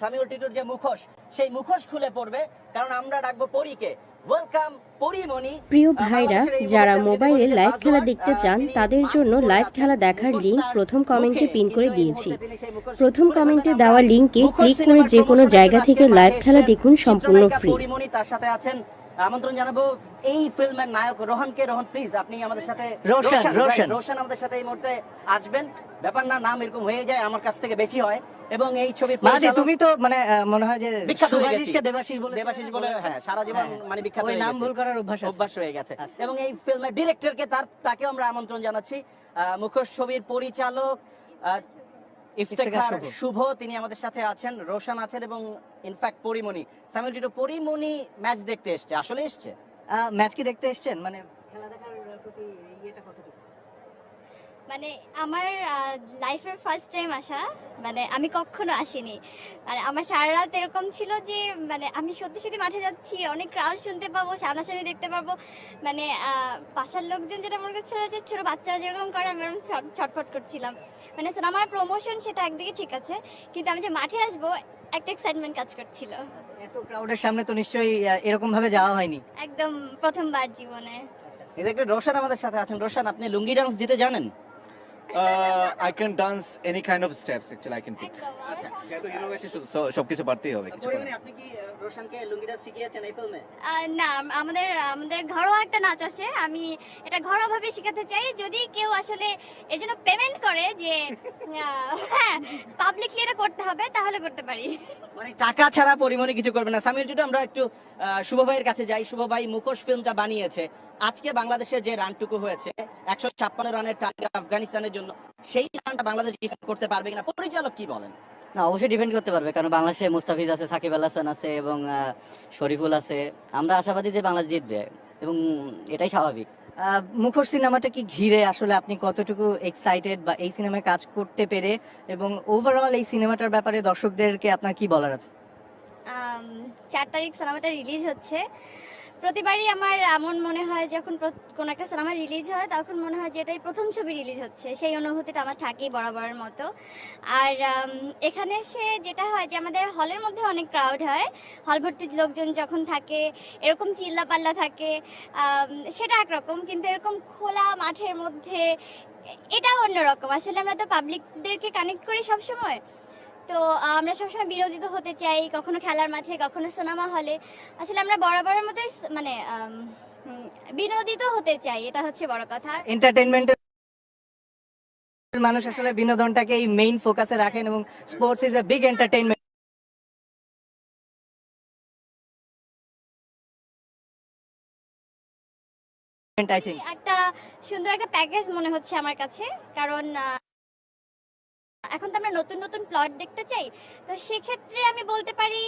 সামিউল টিটুর যে মুখোশ সেই মুখোশ খুলে পড়বে কারণ আমরা ডাকবো পরীকে। ওয়েলকাম পরিমণি। প্রিয় ভাইরা যারা মোবাইলে লাইভ খেলা দেখতে চান তাদের জন্য লাইভ খেলা দেখার লিংক প্রথম কমেন্টে পিন করে দিয়েছি। প্রথম কমেন্টে দেওয়া লিংকে ক্লিক করে যে কোনো জায়গা থেকে লাইভ খেলা দেখুন সম্পূর্ণ ফ্রি পরিমণি তার সাথে আছেন। আমন্ত্রণ জানাব এই ফিল্মের নায়ক রোহনকে। রোহন প্লিজ আপনি আমাদের সাথে রোশন, রোশন। রোশন। আমাদের সাথে এই মুহূর্তে আসবেন। ব্যাপার না নাম এরকম হয়ে যায় আমার কাছ থেকে বেশি হয়। এবং এই ছবি মাঝি তুমি তো মানে মনে হয় যে বিখ্যাত সুভাষিসকে দেবাশিস বলে দেবাশিস বলে হ্যাঁ সারা জীবন হ্যাঁ। মানে বিখ্যাত হয়ে নাম ভুল করার অভ্যাস অভ্যাস হয়ে গেছে। আচ্ছা। এবং এই ফিল্মের ডিরেক্টরকে তার তাকেও আমরা আমন্ত্রণ জানাচ্ছি। মুখোশ ছবির পরিচালক ইফতেখার। শুভ। তিনি আমাদের সাথে আছেন রোশন আছেন এবং in fact Porimoni. Samiul Tito Porimoni match দেখতে এসছে। আসলে এসছে? ম্যাচ কি দেখতে এসেছেন? মানে খেলা দেখার প্রতি ইয়েটা কতটুকু মানে আমার লাইফের ফার্স্ট টাইম আসা মানে আমি কখনো আসিনি। মানে আমার সারা রাত এরকম ছিল যে মানে আমি সত্যি সত্যি মাঠে যাচ্ছি অনেক ক্রাউড শুনতে পাবো সামনাসামনি দেখতে পাবো। মানে পাশার লোকজন যেটা মনে করছিল যে ছোটো বাচ্চারা যেরকম করে আমি এরকম ছটফট করছিলাম। মানে আমার প্রমোশন সেটা একদিকে ঠিক আছে কিন্তু আমি যে মাঠে আসব একটা এক্সাইটমেন্ট কাজ করছিল। এত ক্রাউডের সামনে তো নিশ্চয়ই এরকম ভাবে যাওয়া হয়নি। একদম প্রথমবার জীবনে। এই দেখলে রোশন আমাদের সাথে আছেন। রোশন আপনি লুঙ্গি ডান্স দিতে জানেন? Uh, I can dance any kind of steps actually I can pick. আচ্ছা। যেহেতু হিরো হয়েছে সো সবকিছু পারতেই হবে কিছু পরিমণি আপনি কি রোশনকে লুঙ্গি ডান্স শিখিয়েছেন এই ফিল্মে না আমাদের আমাদের ঘরোয়া একটা নাচ আছে আমি এটা ঘরোয়া ভাবে শেখাতে চাই যদি কেউ আসলে জন্য পেমেন্ট করে যে আহ, হ্যাঁ পাবলিকলি এটা করতে হবে তাহলে করতে পারি। মানে টাকা ছাড়া পরিমণি কিছু করবে না। সামির টুটু আমরা একটু শুভ ভাইয়ের কাছে যাই। শুভ ভাই মুখোশ ফিল্মটা বানিয়েছে। আজকে বাংলাদেশের যে রানটুকু হয়েছে একশো ছাপ্পান্ন রানের টার্গেট আফগানিস্তানের জন্য সেই রানটা বাংলাদেশ ডিফেন্ড করতে পারবে কিনা? পরিচালক কি বলেন? না অবশ্যই ডিপেন্ড করতে পারবে কারণ বাংলাদেশে মুস্তাফিজ আছে সাকিব আল হাসান আছে এবং শরীফুল আছে। আমরা আশাবাদী যে বাংলাদেশ জিতবে এবং এটাই স্বাভাবিক। আহ, মুখোশ সিনেমাটা কি ঘিরে আসলে আপনি কতটুকু এক্সাইটেড বা এই সিনেমায় কাজ করতে পেরে? এবং ওভারঅল এই সিনেমাটার ব্যাপারে দর্শকদেরকে আপনার কি বলার আছে? চার তারিখ সিনেমাটা রিলিজ হচ্ছে। প্রতিবারই আমার, এমন মনে হয় যখন কোনো একটা সিনেমা রিলিজ হয়, তখন মনে হয় যে এটাই প্রথম ছবি রিলিজ হচ্ছে। সেই অনুভূতিটা আমার থাকেই বরাবরের মতো। আর এখানে এসে যেটা হয় যে আমাদের হলের মধ্যে অনেক ক্রাউড হয়। হল ভর্তি লোকজন যখন থাকে, এরকম চিল্লা পাল্লা থাকে সেটা একরকম, কিন্তু এরকম খোলা মাঠের মধ্যে এটা অন্যরকম। আসলে আমরা তো পাবলিকদেরকে কানেক্ট করি সবসময়। তো আমরা সবসময় বিরোধিত হতে চাই কখনো খেলার মাঠে কখনো সিনেমা হলে আসলে আমরা বরাবরের মতোই মানে বিনোদিত হতে চাই এটা হচ্ছে বড় কথা। এন্টারটেনমেন্টের মানুষ আসলে বিনোদনটাকে এই মেইন ফোকাসে রাখেন এবং sports is a big entertainment একটা সুন্দর একটা প্যাকেজ মনে হচ্ছে আমার কাছে কারণ এখন তো আমরা নতুন নতুন প্লট দেখতে চাই তো সেক্ষেত্রে আমি বলতে পারি